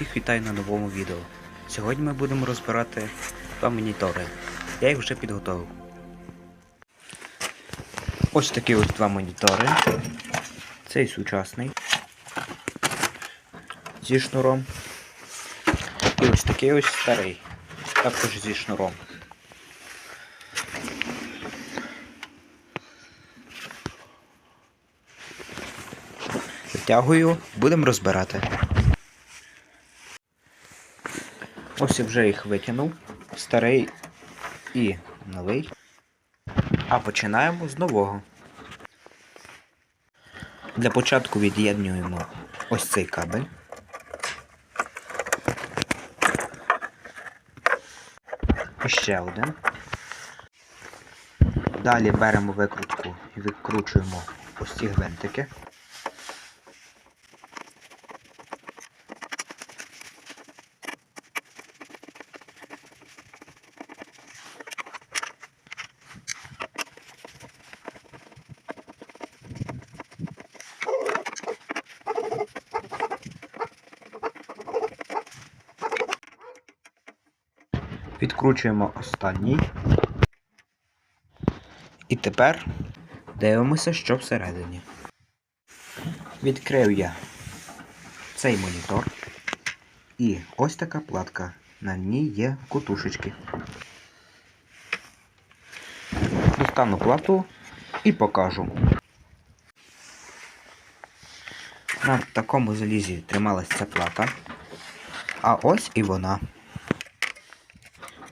Всіх вітаю на новому відео. Сьогодні ми будемо розбирати два монітори. Я їх вже підготував. Ось такі ось два монітори. Цей сучасний. Зі шнуром. І ось такий ось старий. Також зі шнуром. Витягую, будемо розбирати. Ось я вже їх витягнув. Старий і новий. А починаємо з нового. Для початку від'єднуємо ось цей кабель. І ще один. Далі беремо викрутку і викручуємо ось ці гвинтики. Відкручуємо останній. І тепер дивимося, що всередині. Відкрив я цей монітор. І ось така платка. На ній є кутушечки. Достану плату і покажу. На такому залізі трималась ця плата. А ось і вона.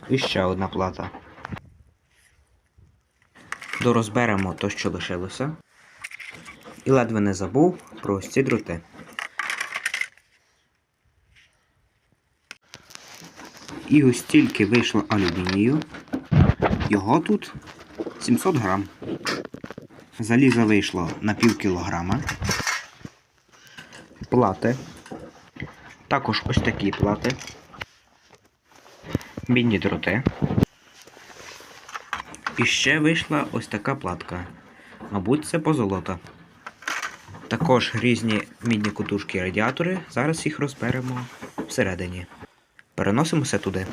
І ще одна плата. Дорозберемо то, що лишилося. І ледве не забув про ось ці дроти. І ось тільки вийшло алюмінію. Його тут 700 грам. Заліза вийшло на пів кілограма. Плати. Також ось такі плати. Мідні дроти. І ще вийшла ось така платка. Мабуть, це позолота. Також різні мідні кутушки і радіатори. Зараз їх розберемо всередині. Переносимося туди.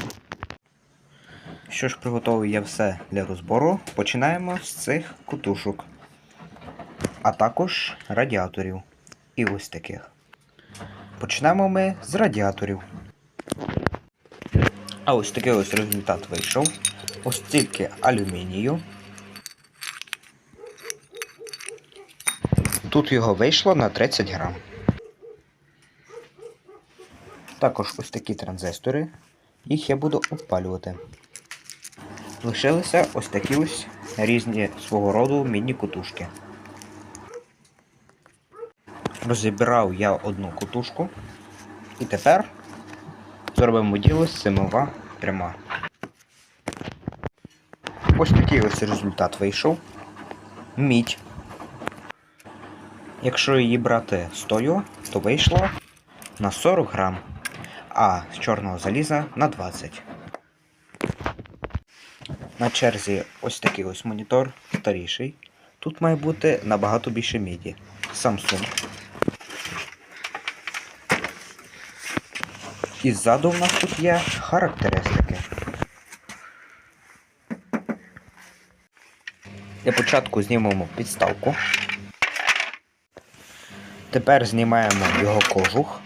Що ж, приготовив я все для розбору. Починаємо з цих кутушок, а також радіаторів. І ось таких. Почнемо ми з радіаторів. А ось такий ось результат вийшов. Ось тільки алюмінію. Тут його вийшло на 30 грам. Також ось такі транзистори. Їх я буду обпалювати. Лишилися ось такі ось різні свого роду міні кутушки. Розібрав я одну кутушку. І тепер зробимо діло цими трьома. Ось такий ось результат вийшов. Мідь. Якщо її брати стою, то вийшло на 40 грам, а з чорного заліза на 20. На черзі ось такий ось монітор старіший. Тут має бути набагато більше міді. Samsung. І ззаду в нас тут є характеристики. Для початку знімемо підставку. Тепер знімаємо його кожух.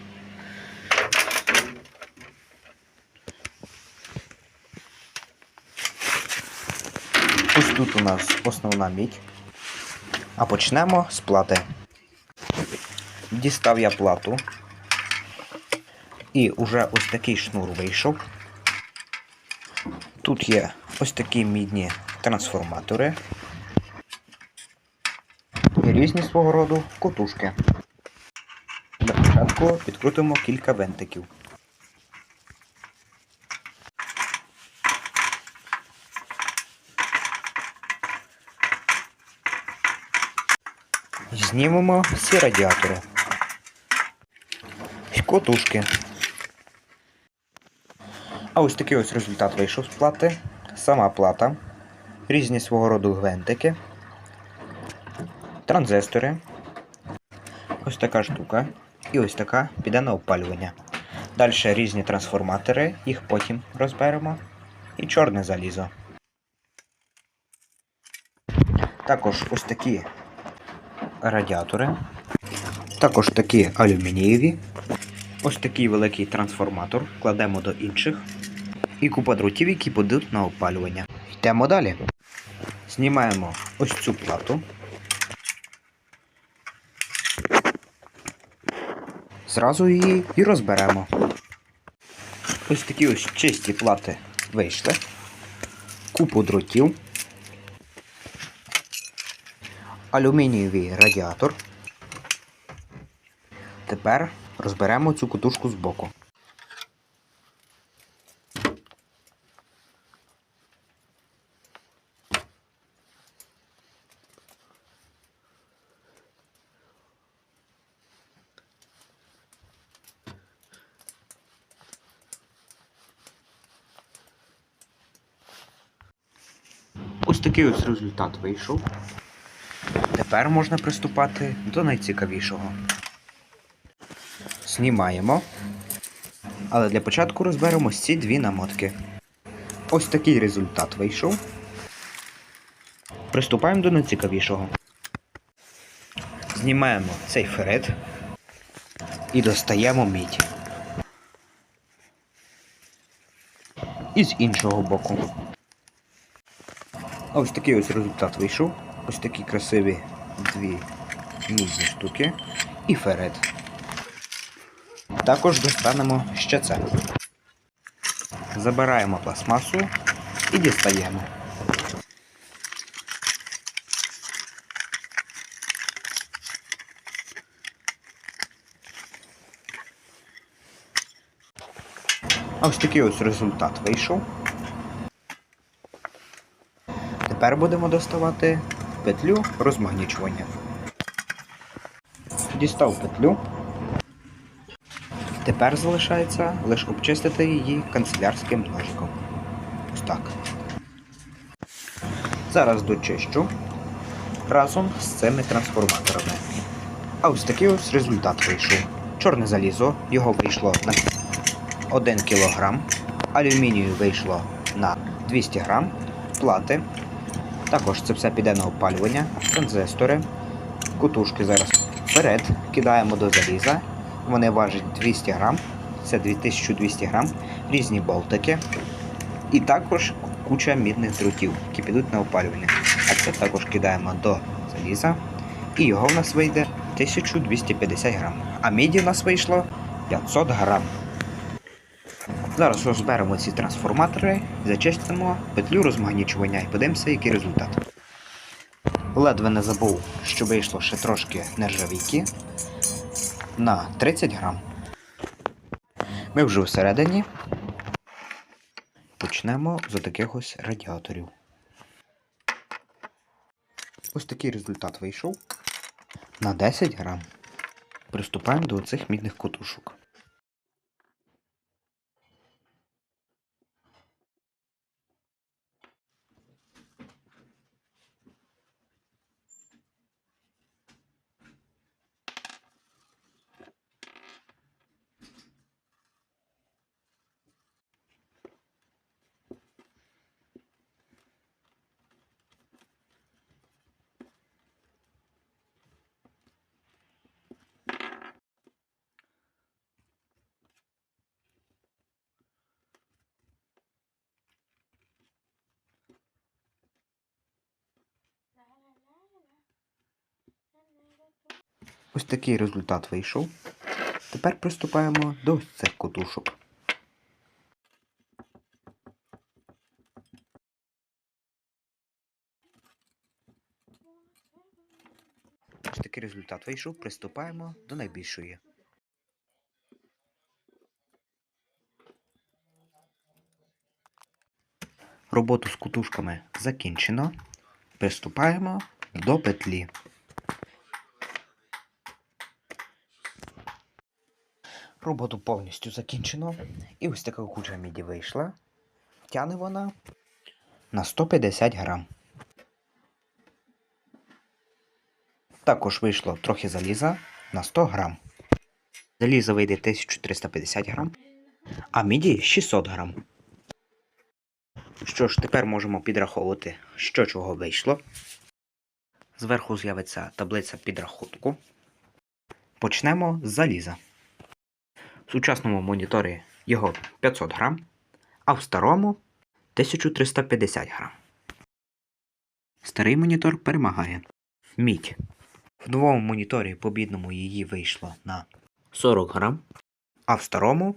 Ось тут у нас основна мідь. А почнемо з плати. Дістав я плату. І вже ось такий шнур вийшов. Тут є ось такі мідні трансформатори і різні свого роду котушки. Для початку підкрутимо кілька вентиків. Знімемо всі радіатори. Котушки. А ось такий ось результат вийшов з плати. Сама плата. Різні свого роду гвинтики. Транзистори. Ось така штука. І ось така піде на опалювання. Далі різні трансформатори, їх потім розберемо. І чорне залізо. Також ось такі радіатори. Також такі алюмінієві. Ось такий великий трансформатор кладемо до інших. І купа дротів, які будуть на опалювання. Йдемо далі. Знімаємо ось цю плату. Зразу її і розберемо. Ось такі ось чисті плати вийшли. Купу дротів. Алюмінієвий радіатор. Тепер розберемо цю кутушку збоку. Ось такий ось результат вийшов. Тепер можна приступати до найцікавішого. Знімаємо. Але для початку розберемо ці дві намотки. Ось такий результат вийшов. Приступаємо до найцікавішого. Знімаємо цей ферет і достаємо мідь. І з іншого боку. Ось такий ось результат вийшов. Ось такі красиві дві мідні штуки і ферет. Також достанемо ще це. Забираємо пластмасу і дістаємо. Ось такий ось результат вийшов. Тепер будемо доставати петлю розмагнічування. Дістав петлю. Тепер залишається лише обчистити її канцелярським ножиком. Ось так. Зараз дочищу разом з цими трансформаторами. А ось такий ось результат вийшов. Чорне залізо, його вийшло на 1 кг, алюмінію вийшло на 200 г, плати. Також це все піде на опалювання, транзистори, кутушки зараз вперед, кидаємо до заліза. Вони важать 200 грам, це 2200 грам, різні болтики. І також куча мідних дротів, які підуть на опалювання. А це також кидаємо до заліза. І його в нас вийде 1250 грам. А міді в нас вийшло 500 грам. Зараз розберемо ці трансформатори, зачистимо петлю розмагнічування і подивимося, який результат. Ледве не забув, що вийшло ще трошки нержавійки на 30 грам. Ми вже всередині. Почнемо з таких ось радіаторів. Ось такий результат вийшов на 10 грам. Приступаємо до цих мідних котушок. Ось такий результат вийшов. Тепер приступаємо до цих котушок. Ось такий результат вийшов. Приступаємо до найбільшої. Роботу з кутушками закінчено. Приступаємо до петлі. Роботу повністю закінчено. І ось така куча міді вийшла. Тяне вона на 150 грам. Також вийшло трохи заліза на 100 грам. Заліза вийде 1350 грам. а міді 600 грам. Що ж, тепер можемо підраховувати, що чого вийшло. Зверху з'явиться таблиця підрахунку. Почнемо з заліза. В сучасному моніторі його 500 грам, а в старому 1350 грам. Старий монітор перемагає. Мідь. В новому моніторі по бідному її вийшло на 40 грам, а в старому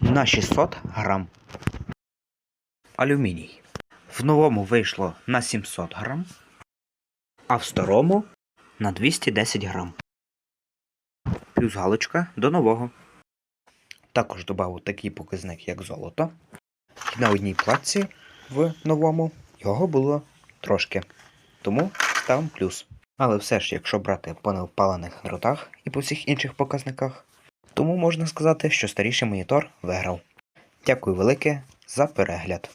на 600 грам. Алюміній. В новому вийшло на 700 грам, а в старому на 210 грам. Плюс галочка до нового. Також додав такий показник, як золото. На одній платці в новому його було трошки. Тому ставим плюс. Але все ж, якщо брати по невпалених дротах і по всіх інших показниках, тому можна сказати, що старіший монітор виграв. Дякую велике за перегляд.